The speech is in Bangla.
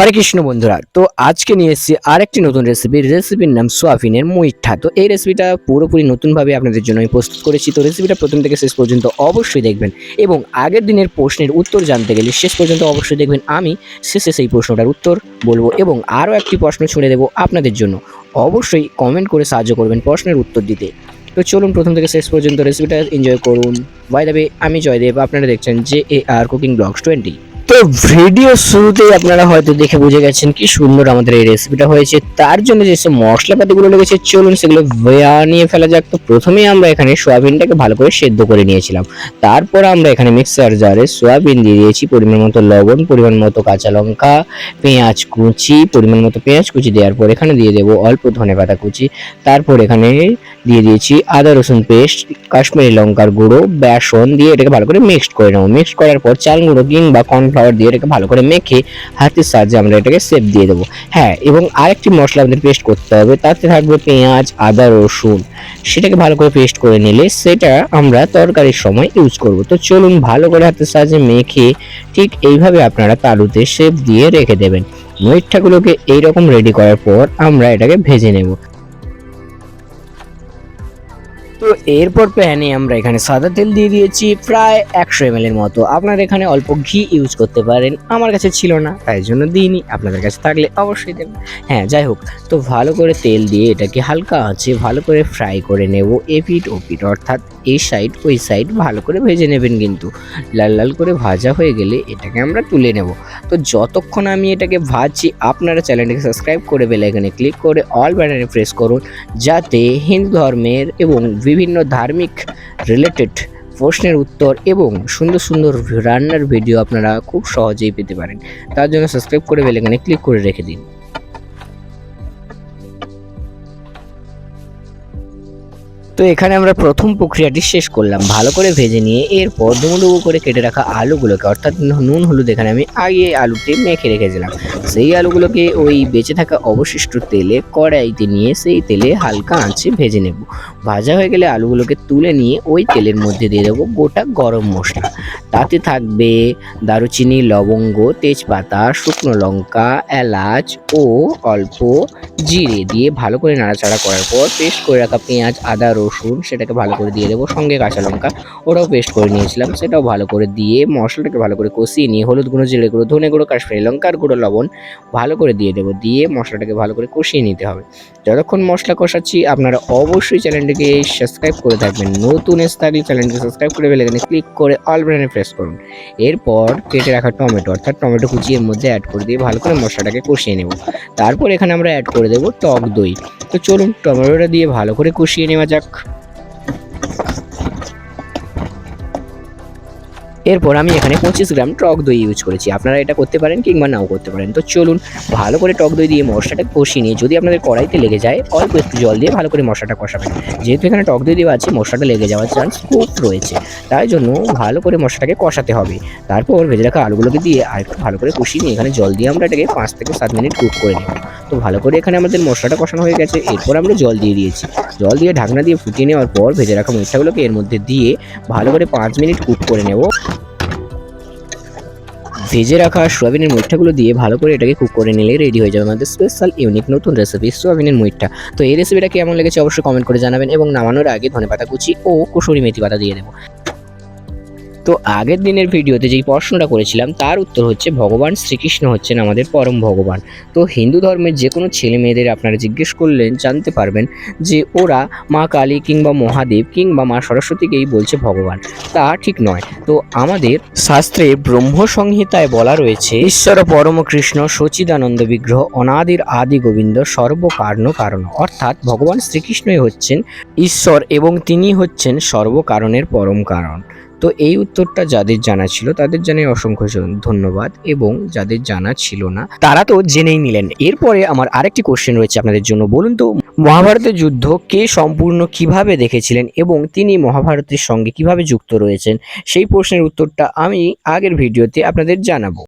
হরে কৃষ্ণ বন্ধুরা, তো আজকে নিয়ে এসেছি আরেকটি নতুন রেসিপি রেসিপির নাম সোয়াবিনের মুইঠা। তো এই রেসিপিটা পুরোপুরি নতুনভাবে আপনাদের জন্য আমি প্রস্তুত করেছি। তো রেসিপিটা প্রথম থেকে শেষ পর্যন্ত অবশ্যই দেখবেন এবং আগের দিনের প্রশ্নের উত্তর জানতে গেলে শেষ পর্যন্ত অবশ্যই দেখবেন আমি শেষে সেই প্রশ্নটার উত্তর বলব এবং আরও একটি প্রশ্ন ছুড়ে দেবো আপনাদের জন্য। অবশ্যই কমেন্ট করে সাহায্য করবেন প্রশ্নের উত্তর দিতে। তো চলুন প্রথম থেকে শেষ পর্যন্ত রেসিপিটা এনজয় করুন। বাই দেবে আমি জয়দেব, আপনারা দেখছেন J A R cooking blogs twenty তো ভিডিও শুরুতেই আপনারা হয়তো দেখে বুঝে গেছেন কি সুন্দর আমাদের এই রেসিপিটা হয়েছে। তার জন্য যেসব মশলাপাতিগুলো লেগেছে, চলুন সেগুলো নিয়ে ফেলা যাক। তো প্রথমেই আমরা এখানে সোয়াবিনটাকে ভালো করে সেদ্ধ করে নিয়েছিলাম। তারপর আমরা এখানে মিক্সার জারে সোয়াবিন দিয়ে দিয়েছি পরিমাণ মতো লবণ, পরিমাণ মতো কাঁচা লঙ্কা, পেঁয়াজ কুচি, পরিমাণ মতো পেঁয়াজ কুচি দেওয়ার পর এখানে দিয়ে দেবো অল্প ধনে পাতা কুচি। তারপর এখানে দিয়ে দিয়েছি আদা, রসুন পেস্ট, কাশ্মীরি লঙ্কার গুঁড়ো, বেসন দিয়ে এটাকে ভালো করে মিক্সড করে নেব। মিক্সড করার পর চাল গুঁড়ো কিংবা কর্নফ্লাওয়ার দিয়ে এটাকে ভালো করে মেখে হাতের সাহায্যে আমরা এটাকে সেপ দিয়ে দেবো। হ্যাঁ এবং আরেকটি মশলা আমাদের পেস্ট করতে হবে, তাতে থাকবে পেঁয়াজ, আদা, রসুন। সেটাকে ভালো করে পেস্ট করে নিলে সেটা আমরা তরকারির সময় ইউজ করব। তো চলুন ভালো করে হাতের সাহায্যে মেখে ঠিক এইভাবে আপনারা তালুতে সেপ দিয়ে রেখে দেবেন। মইঠাগুলোকে এইরকম রেডি করার পর আমরা এটাকে ভেজে নেব। তো এরপর প্যানে আমরা এখানে সাদা তেল দিয়ে দিয়েছি, প্রায় একশো এম এর মতো। আপনারা এখানে অল্প ঘি ইউজ করতে পারেন, আমার কাছে ছিল না, তাই জন্য দিইনি, আপনাদের কাছে থাকলে অবশ্যই দেবেন। হ্যাঁ যাই হোক, তো ভালো করে তেল দিয়ে এটাকে হালকা আছে ভালো করে ফ্রাই করে নেব এপিট ওপিট অর্থাৎ এই সাইড ওই সাইড ভালো করে ভেজে নেবেন কিন্তু। লাল লাল করে ভাজা হয়ে গেলে এটাকে আমরা তুলে নেব। তো যতক্ষণ আমি এটাকে ভাজছি, আপনারা চ্যানেলটাকে সাবস্ক্রাইব করে বেল আইকনে ক্লিক করে অল বাটনে প্রেস করুন, যাতে হিন্দু ধর্মের এবং বিভিন্ন ধার্মিক রিলেটেড প্রশ্নের উত্তর এবং সুন্দর সুন্দর রান্নার ভিডিও আপনারা খুব সহজেই পেতে পারেন। তার জন্য সাবস্ক্রাইব করে বেলেকানে ক্লিক করে রেখে দিন। তো এখানে আমরা প্রথম প্রক্রিয়াটি শেষ করলাম। ভালো করে ভেজে নিয়ে এরপর ডুমো ডুমো করে কেটে রাখা আলুগুলোকে, অর্থাৎ নুন হলুদ এখানে আমি আগে আলুটি মেখে রেখেছিলাম। সেই আলুগুলোকে ওই বেঁচে থাকা অবশিষ্ট তেলে কড়াইতে নিয়ে সেই তেলে হালকা আঁচে ভেজে নেব। ভাজা হয়ে গেলে আলুগুলোকে তুলে নিয়ে ওই তেলের মধ্যে দিয়ে দেবো গোটা গরম মশলা। তাতে থাকবে দারুচিনি, লবঙ্গ, তেজপাতা, শুকনো লঙ্কা, এলাচ ও অল্প জিরে দিয়ে ভালো করে নাড়াচাড়া করার পর পেস্ট করে রাখা পেঁয়াজ, আদা, রসুন সেটাকে ভালো করে দিয়ে দেবো। সঙ্গে কাঁচা লঙ্কা, ওটাও পেস্ট করে নিয়েছিলাম। সেটাও ভালো করে দিয়ে মশলাটাকে ভালো করে কষিয়ে নিয়ে, হলুদ গুঁড়ো, জিরে গুঁড়ো, ধনে গুঁড়ো, কাশ্মীরি লঙ্কার গুঁড়ো লবণ ভালো করে দিয়ে দেবো। দিয়ে মশলাটাকে ভালো করে কষিয়ে নিতে হবে। যতক্ষণ মশলা কষাচ্ছি, আপনারা অবশ্যই চ্যানেলটিকে সাবস্ক্রাইব করে থাকবেন। নতুন এসে থাকলে চ্যানেলটিকে সাবস্ক্রাইব করে বেলে ক্লিক করে অল বাটনে প্রেস করুন। এরপর কেটে রাখা টমেটো, অর্থাৎ টমেটো কুচি এর মধ্যে অ্যাড করে দিয়ে ভালো করে মশলাটাকে কষিয়ে নেব। তারপর এখানে আমরা অ্যাড করে দেবো টক দই। তো চলুন, টমেটোটা দিয়ে ভালো করে কষিয়ে নেওয়া যাক। podcast. এরপর আমি এখানে পঁচিশ গ্রাম টক দই ইউজ করেছি। আপনারা এটা করতে পারেন কিংবা নাও করতে পারেন। তো চলুন, ভালো করে টক দই দিয়ে মশলাটা কষিয়ে নিয়ে যদি আপনাদের কড়াইতে লেগে যায়, অল্প একটু জল দিয়ে ভালো করে মশলাটা কষাবেন। যেহেতু এখানে টক দই দেওয়া আছে, মশলাটা লেগে যাওয়ার চান্স খুব রয়েছে। তাই জন্য ভালো করে মশলাটাকে কষাতে হবে। তারপর ভেজে রাখা আলুগুলোকে দিয়ে আর একটু ভালো করে কষিয়ে নিয়ে এখানে জল দিয়ে আমরা এটাকে পাঁচ থেকে সাত মিনিট কুক করে নেব। তো ভালো করে এখানে আমাদের মশলাটা কষানো হয়ে গেছে। এরপর আমরা জল দিয়ে দিয়েছি। জল দিয়ে ঢাকনা দিয়ে ফুটিয়ে নেওয়ার পর ভেজে রাখা মিঠাগুলোকে এর মধ্যে দিয়ে ভালো করে পাঁচ মিনিট কুক করে নেব। ভেজে রাখা সোয়াবিনের মুইঠাগুলো দিয়ে ভালো করে এটাকে কুক করে নিলে রেডি হয়ে যাবে আমাদের স্পেশাল ইউনিক নতুন রেসিপি সোয়াবিনের মুইঠা তো এই রেসিপিটা কেমন লেগেছে অবশ্যই কমেন্ট করে জানাবেন এবং নামানোর আগে ধনেপাতা কুচি ও কুসুরি মেথি পাতা দিয়ে দেবো। তো আগের দিনের ভিডিওতে যেই প্রশ্নটা করেছিলাম, তার উত্তর হচ্ছে, ভগবান শ্রীকৃষ্ণ হচ্ছেন আমাদের পরম ভগবান। তো হিন্দু ধর্মের যে কোনো ছেলে মেয়েদের আপনারা জিজ্ঞেস করলেন, জানতে পারবেন যে ওরা মা কালী কিংবা মহাদেব কিংবা মা সরস্বতীকেই বলছে ভগবান। তা ঠিক নয়। তো আমাদের শাস্ত্রে ব্রহ্ম সংহিতায় বলা রয়েছে, ঈশ্বর পরম কৃষ্ণ সচিদানন্দ বিগ্রহ অনাদির আদি গোবিন্দ সর্বকারণ কারণ। অর্থাৎ ভগবান শ্রীকৃষ্ণই হচ্ছেন ঈশ্বর এবং তিনি হচ্ছেন সর্বকারণের পরম কারণ। তো এই উত্তরটা যাদের জানা ছিল তাদের জানাই অসংখ্য ধন্যবাদ এবং যাদের জানা ছিল না, তারা তো জেনেই নিলেন। এরপরে আমার আরেকটি কোশ্চেন রয়েছে আপনাদের জন্য। বলুন তো, মহাভারতের যুদ্ধ কে সম্পূর্ণ কীভাবে দেখেছিলেন এবং তিনি মহাভারতের সঙ্গে কীভাবে যুক্ত রয়েছেন? সেই প্রশ্নের উত্তরটা আমি আগের ভিডিওতে আপনাদের জানাব।